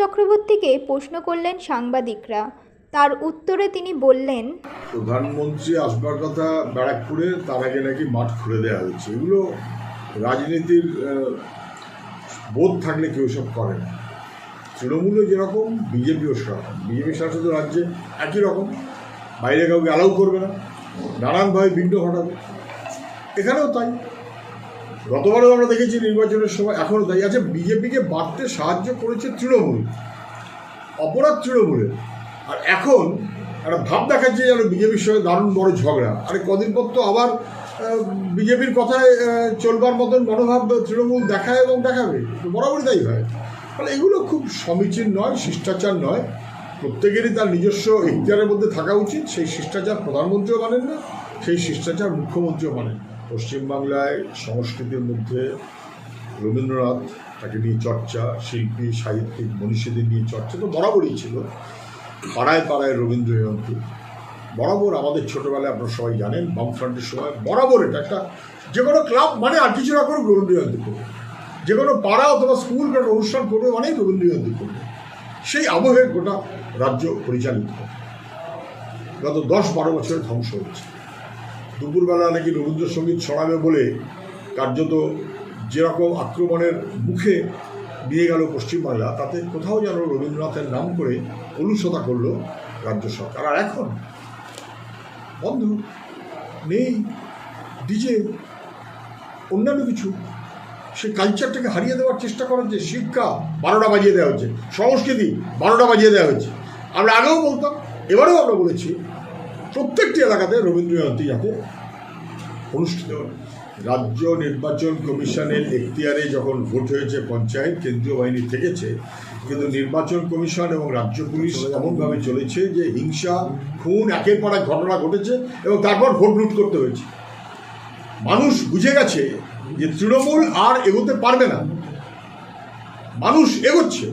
চক্রবর্তীকে প্রশ্ন করলেন সাংবাদিকরা। তার উত্তরে তিনি বললেন, প্রধানমন্ত্রী আসবার কথা ব্যারাকপুরে, তার আগে নাকি মাঠ খুলে দেওয়া হয়েছে এগুলো রাজনীতির বোধ থাকলে কেউ সব করে না। তৃণমূলে যেরকম, বিজেপিও সেরকম। বিজেপি শাসিত রাজ্যে একই রকম। বাইরে কাউকে অ্যালাউ করবে না। নানানভাবে বিঘ্ন ঘটাবে। এখানেও তাই। গতবারও আমরা দেখেছি নির্বাচনের সময় এখনও তাই আছে। বিজেপিকে বাড়তে সাহায্য করেছে তৃণমূল। অপরাধ তৃণমূলের। আর এখন একটা ভাব দেখাচ্ছে যেন বিজেপির সঙ্গে দারুণ বড় ঝগড়া। আর কদিন পর তো আবার বিজেপির কথায় চলবার মতন মনোভাব তৃণমূল দেখায় এবং দেখাবে। বরাবরই তাই হয়। ফলে এগুলো খুব সমীচীন নয়, শিষ্টাচার নয়। প্রত্যেকেরই তার নিজস্ব ইখতিয়ারের মধ্যে থাকা উচিত। সেই শিষ্টাচার প্রধানমন্ত্রীও মানেন না, সেই শিষ্টাচার মুখ্যমন্ত্রীও মানেন না। পশ্চিমবাংলায় সংস্কৃতির মধ্যে রবীন্দ্রনাথ, তাকে নিয়ে চর্চা, শিল্পী, সাহিত্যিক মনীষীদের নিয়ে চর্চা তো বরাবরই ছিল। পাড়ায় পাড়ায় রবীন্দ্র জয়ন্তী। বরাবর আমাদের ছোটোবেলায় আপনারা সবাই জানেন, বামফ্রন্টের সময় বরাবর এটা একটা যে কোনো ক্লাব মানে আর কিছু না করুক রবীন্দ্র জয়ন্তী করবে। যে কোনো পাড়া অথবা স্কুল কোনো অনুষ্ঠান করবে মানেই রবীন্দ্র জয়ন্তী করবে। সেই আবহে গোটা রাজ্য পরিচালিত গত দশ বারো বছরে ধ্বংস হচ্ছে দুপুরবেলা নাকি রবীন্দ্রসঙ্গীত ছড়াবে বলে কার্যত যেরকম আক্রমণের মুখে নিয়ে গেল পশ্চিমবাংলা, তাতে কোথাও যেন রবীন্দ্রনাথের নাম করে অনুসতা করল রাজ্য সরকার। আর এখন বন্ধ, নেই ডিজে অন্যান্য কিছু। সে কালচারটাকে হারিয়ে দেওয়ার চেষ্টা করা হচ্ছে শিক্ষা বারোটা বাজিয়ে দেওয়া হচ্ছে, সংস্কৃতি বারোটা বাজিয়ে দেওয়া হচ্ছে। আমরা আগেও বলতাম, এবারেও আমরা বলেছি প্রত্যেকটি এলাকাতে রবীন্দ্র জয়ন্তী যাতে অনুষ্ঠিত রাজ্য নির্বাচন কমিশনের এখতিয়ারে যখন ভোট হয়েছে পঞ্চায়েত, কেন্দ্রীয় বাহিনী থেকেছে, কিন্তু নির্বাচন কমিশন এবং রাজ্য পুলিশ এমনভাবে চলেছে যে হিংসা, খুন একের পর এক ঘটনা ঘটেছে এবং তারপর ভোট লুট করতে হয়েছে। মানুষ বুঝে গেছে যে তৃণমূল আর এগোতে পারবে না। মানুষ এগোচ্ছে।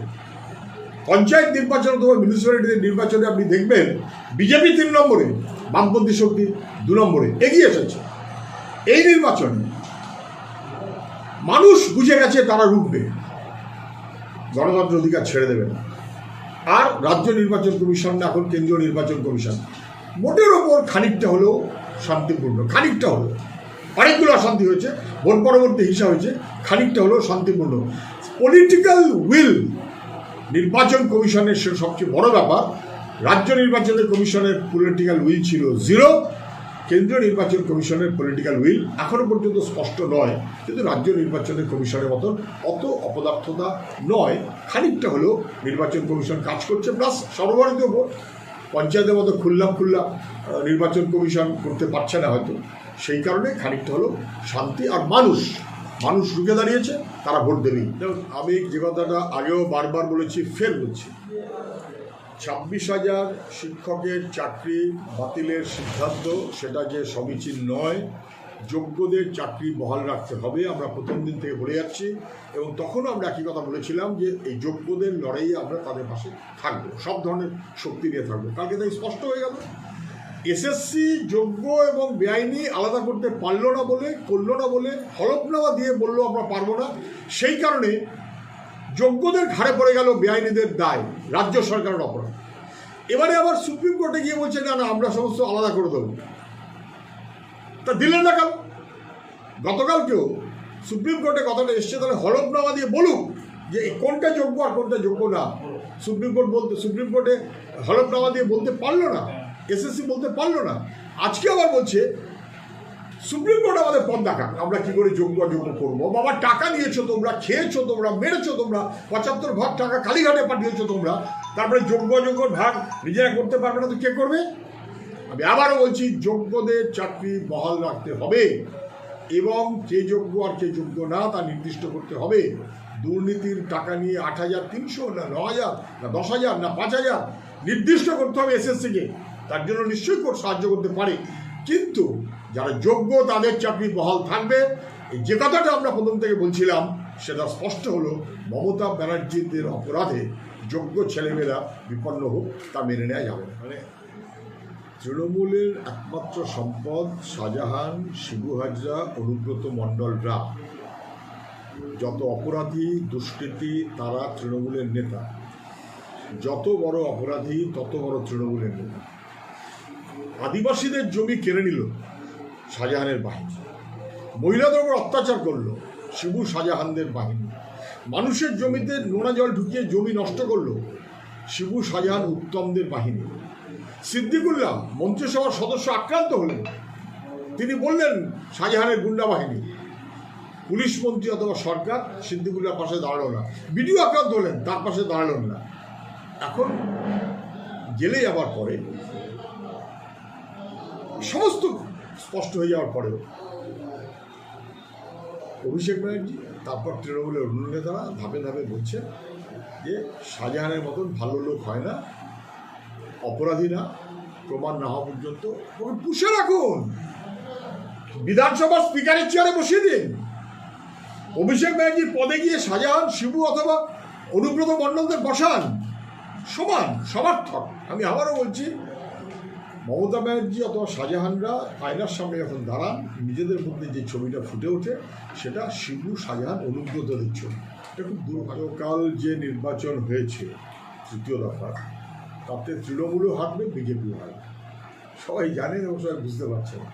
পঞ্চায়েত নির্বাচন অথবা মিউনিসিপ্যালিটির নির্বাচনে আপনি দেখবেন, বিজেপি তিন নম্বরে, বামপন্থী শক্তি দু নম্বরে, এগিয়ে এসেছে এই নির্বাচনে মানুষ বুঝে গেছে তারা রুখবে গণতন্ত্র অধিকার ছেড়ে দেবে না। আর রাজ্য নির্বাচন কমিশন না, এখন কেন্দ্রীয় নির্বাচন কমিশন। মোটের ওপর খানিকটা হলেও শান্তিপূর্ণ, খানিকটা হলো অনেকগুলো অশান্তি হয়েছে, ভোট পরবর্তী হিংসা হয়েছে, খানিকটা হলেও শান্তিপূর্ণ। পলিটিক্যাল উইল নির্বাচন কমিশনের সে সবচেয়ে বড় ব্যাপার, রাজ্য নির্বাচনের কমিশনের পলিটিক্যাল উইল ছিল জিরো কেন্দ্রীয় নির্বাচন কমিশনের পলিটিক্যাল উইল এখনও পর্যন্ত স্পষ্ট নয়। কিন্তু রাজ্য নির্বাচনের কমিশনের মতন অত অপদার্থতা নয়, খানিকটা হলেও নির্বাচন কমিশন কাজ করছে প্লাস সর্বভারতীয় ভোট। পঞ্চায়েতের মতো খুললাম খুললাম নির্বাচন কমিশন করতে পারছে না হয়তো। সেই কারণে খানিকটা হলো শান্তি আর মানুষ মানুষ রুখে দাঁড়িয়েছে তারা ভোট দেবেই। আমি যে কথাটা আগেও বারবার বলেছি ফের বলছি। ছাব্বিশ হাজার শিক্ষকের চাকরি বাতিলের সিদ্ধান্ত সেটা যে সমীচীন নয় যোগ্যদের চাকরি বহাল রাখতে হবে আমরা প্রথম দিন থেকে বলে যাচ্ছি এবং তখনও আমরা একই কথা বলেছিলাম যে এই যোগ্যদের লড়াইয়ে আমরা তাদের পাশে থাকব সব ধরনের শক্তি নিয়ে থাকব। কালকে তাই স্পষ্ট হয়ে গেল। এসএসসি যোগ্য এবং বেআইনি আলাদা করতে পারল না বলে, করল না বলে, হলফনামা দিয়ে বলল আমরা পারব না। সেই কারণে যোগ্যদের ঘাড়ে পড়ে গেল বেআইনিদের দায়, রাজ্য সরকারের অপরাধ। এবারে আবার সুপ্রিম কোর্টে গিয়ে বলছে, না না, আমরা সমস্ত আলাদা করে দেবো। তা দিলেন না কেন? গতকালকেও সুপ্রিম কোর্টে কথাটা এসছে, তাহলে হলফনামা দিয়ে বলুক যে কোনটা যোগ্য আর কোনটা যোগ্য না। সুপ্রিম কোর্ট বলতে, সুপ্রিম কোর্টে হলফনামা দিয়ে বলতে পারল না। এসএসসি বলতে পারল না। আজকে আবার বলছে, সুপ্রিম কোর্ট আমাদের পথ দেখাক, আমরা কি করে যোগ্য অযোগ্য করব? বাবা, টাকা নিয়েছো তোমরা, খেয়েছো তোমরা, মেরেছো তোমরা, পঁচাত্তর ভাগ টাকা কালীঘাটে পাঠিয়েছো তোমরা, তারপরে যোগ্য অযোগ্য ভাগ নিজেরা করতে পারবে না তো কে করবে? আমি আবারও বলছি, যোগ্যদের চাকরি বহাল রাখতে হবে এবং কে যোগ্য আর কে যোগ্য না তা নির্দিষ্ট করতে হবে। দুর্নীতির টাকা নিয়ে আট হাজার, তিনশো না ন হাজার, না দশ হাজার, না পাঁচ হাজার নির্দিষ্ট করতে হবে এসএসসিকে। তার জন্য নিশ্চয়ই কোর্ট সাহায্য করতে পারে। কিন্তু যারা যোগ্য, তাদের চাকরি বহাল থাকবে। এই যে কথাটা আমরা প্রথম থেকে বলছিলাম, সেটা স্পষ্ট হলো, মমতা ব্যানার্জিদের অপরাধে যোগ্য ছেলেমেয়েরা বিপন্ন হোক, তা মেনে নেওয়া যাবে না। মানে তৃণমূলের একমাত্র সম্পদ শাহজাহান, শিবু হাজরা, অনুব্রত মণ্ডলরা যত অপরাধী, দুষ্কৃতী, তারা তৃণমূলের নেতা। যত বড় অপরাধী, তত বড় তৃণমূলের নেতা। আদিবাসীদের জমি কেড়ে নিল শাহজাহানের বাহিনী। মহিলাদের উপর অত্যাচার করল শিবু শাহজাহানদের বাহিনী। মানুষের জমিতে নোনা জল ঢুকিয়ে জমি নষ্ট করল শিবু শাহজাহান উত্তমদের বাহিনী। সিদ্দিকুল্লাহ মন্ত্রিসভার সদস্য আক্রান্ত হলেন। তিনি বললেন, শাহজাহানের গুন্ডা বাহিনী, পুলিশ মন্ত্রী অথবা সরকার সিদ্দিকুল্লাহ পাশে দাঁড়াল না। বিডিও আক্রান্ত হলেন, তার পাশে দাঁড়ালেন না। এখন জেলে যাবার পরে সমস্ত স্পষ্ট হয়ে যাওয়ার পরেও অভিষেক ব্যানার্জি, তারপর তৃণমূলের অন্য নেতারা ধাপে ধাপে বলছেন যে শাহজাহানের মতন ভালো লোক হয় না, অপরাধী না, প্রমাণ না হওয়া পর্যন্ত পুষে রাখুন। বিধানসভার স্পিকারের চেয়ারে বসিয়ে দিন। অভিষেক ব্যানার্জির পদে গিয়ে শাহজাহান, শিবু অথবা অনুব্রত মণ্ডলদের বসান। সমান, সমার্থক। আমি আবারও বলছি মমতা ব্যানার্জি অথবা শাহজাহানরা আয়নার সামনে যখন দাঁড়ান, নিজেদের মধ্যে যে ছবিটা ফুটে ওঠে, সেটা শিবু, শাহজাহান অনুব্রতদের ছবি। এটা খুব দুর্ভাগ্যকাল যে নির্বাচন হয়েছে, তৃতীয় দফা, তাতে তৃণমূলও হারবে বিজেপিও হারবে সবাই জানেন এবং সবাই বুঝতে পারছে না।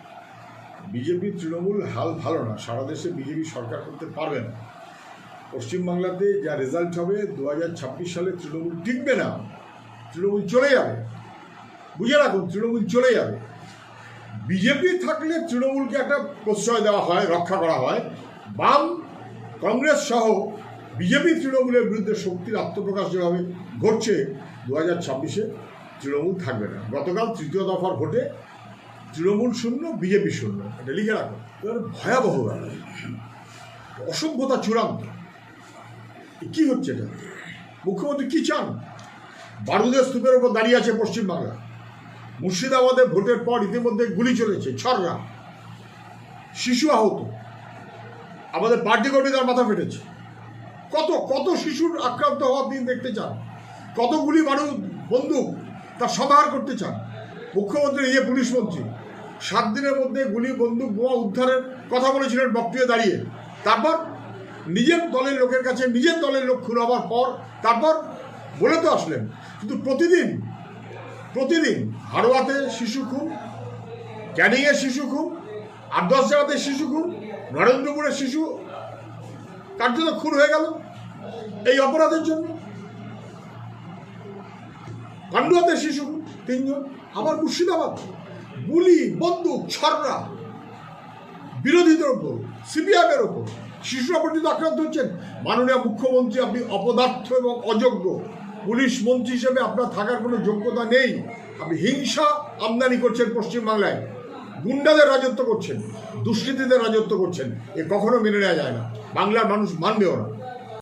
বিজেপি তৃণমূল হাল ভালো না, সারা দেশে বিজেপি সরকার করতে পারবে না। পশ্চিমবাংলাতে যা রেজাল্ট হবে, দু হাজার ছাব্বিশ সালে তৃণমূল টিকবে না। তৃণমূল চলে যাবে। বুঝে রাখুন, তৃণমূল চলে যাবে। বিজেপি থাকলে তৃণমূলকে একটা প্রশ্রয় দেওয়া হয়, রক্ষা করা হয়। বাম, কংগ্রেস সহ বিজেপি তৃণমূলের বিরুদ্ধে শক্তির আত্মপ্রকাশ যেভাবে ঘটছে দু হাজার ছাব্বিশে, তৃণমূল থাকবে না। গতকাল তৃতীয় দফার ভোটে তৃণমূল শূন্য, বিজেপি শূন্য। এটা লিখে রাখো এবার ভয়াবহ ব্যাপার। অসভ্যতা চূড়ান্ত। কি হচ্ছে এটা? মুখ্যমন্ত্রী কি চান? বারুদের স্তূপের ওপর দাঁড়িয়ে আছে পশ্চিমবাংলা। মুর্শিদাবাদে ভোটের পর ইতিমধ্যে গুলি চলেছে, ছররা। শিশু আহত। আমাদের পার্টি কর্মীদের মাথা ফেটেছে। কত কত শিশুর আক্রান্ত হওয়ার দিন দেখতে চান? কত গুলি বারুদ, বন্দুক তা সমাহার করতে চান? মুখ্যমন্ত্রী ইয়ে পুলিশ মন্ত্রী, সাত দিনের মধ্যে গুলি, বন্দুক, বোমা উদ্ধারের কথা বলেছিলেন বক্তৃতা দাঁড়িয়ে। তারপর নিজের দলের লোকের কাছে, নিজের দলের লোক খুন হওয়ার পর তারপর বলে তো আসলেন। কিন্তু প্রতিদিন প্রতিদিন হাড়োয়াতে শিশু খুন ক্যানিংয়ে শিশু খুন আট দশ জায়গাতে শিশু খুন নরেন্দ্রপুরের শিশু কার্যত খুন হয়ে গেল এই অপরাধের জন্য। পান্ডুয়াতে শিশু তিনজন। আবার মুর্শিদাবাদ, গুলি, বন্দুক, ছররা বিরোধীদের ওপর সিপিএমের ওপর। শিশুরা পর্যন্ত আক্রান্ত হচ্ছেন। মাননীয় মুখ্যমন্ত্রী আপনি অপদার্থ এবং অযোগ্য। পুলিশ মন্ত্রী হিসেবে আপনার থাকার কোনো যোগ্যতা নেই। আপনি হিংসা আমদানি করছেন পশ্চিমবাংলায়। গুন্ডাদের রাজত্ব করছেন, দুষ্কৃতীদের রাজত্ব করছেন। এ কখনো মেনে নেওয়া যায় না। বাংলার মানুষ মানবেও না।